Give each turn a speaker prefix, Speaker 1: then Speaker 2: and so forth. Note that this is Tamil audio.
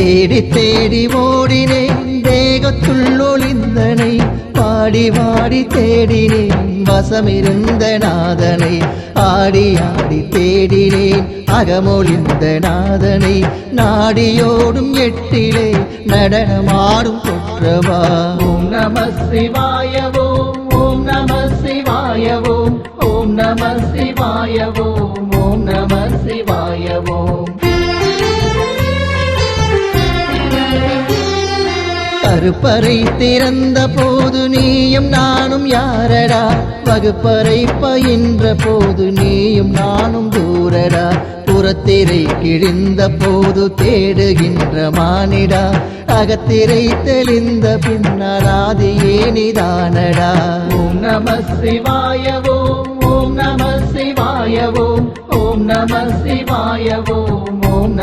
Speaker 1: தேடி தேடி ஓடினேன். தேகத்துள்ளொளிந்தனை பாடி வாடி தேடினேன். வசமிருந்த நாதனை ஆடி ஆடி தேடினேன். அகமொழிந்த நாதனை நாடியோடும் எட்டிலே நடனமாடும் குற்றவா.
Speaker 2: ஓம் நம சிவாயவோ ஓம் நம சிவாயவோ ஓம் நம சிவாயவோ ஓம் நம
Speaker 1: கருப்பறை திறந்த போது நீயும் நானும் யாரடா? வகுப்பறை பயின்ற போது நீயும் நானும் தூரடா? புறத்திரை கிழிந்த போது தேடுகின்ற மானிடா? அகத்திரை தெளிந்த பின்னர் ஏனிதானடா
Speaker 2: ஓம் நம சிவாய ஓம் நம சிவாய ஓம் நம சிவாய ஓம் நம சிவாய ஓம்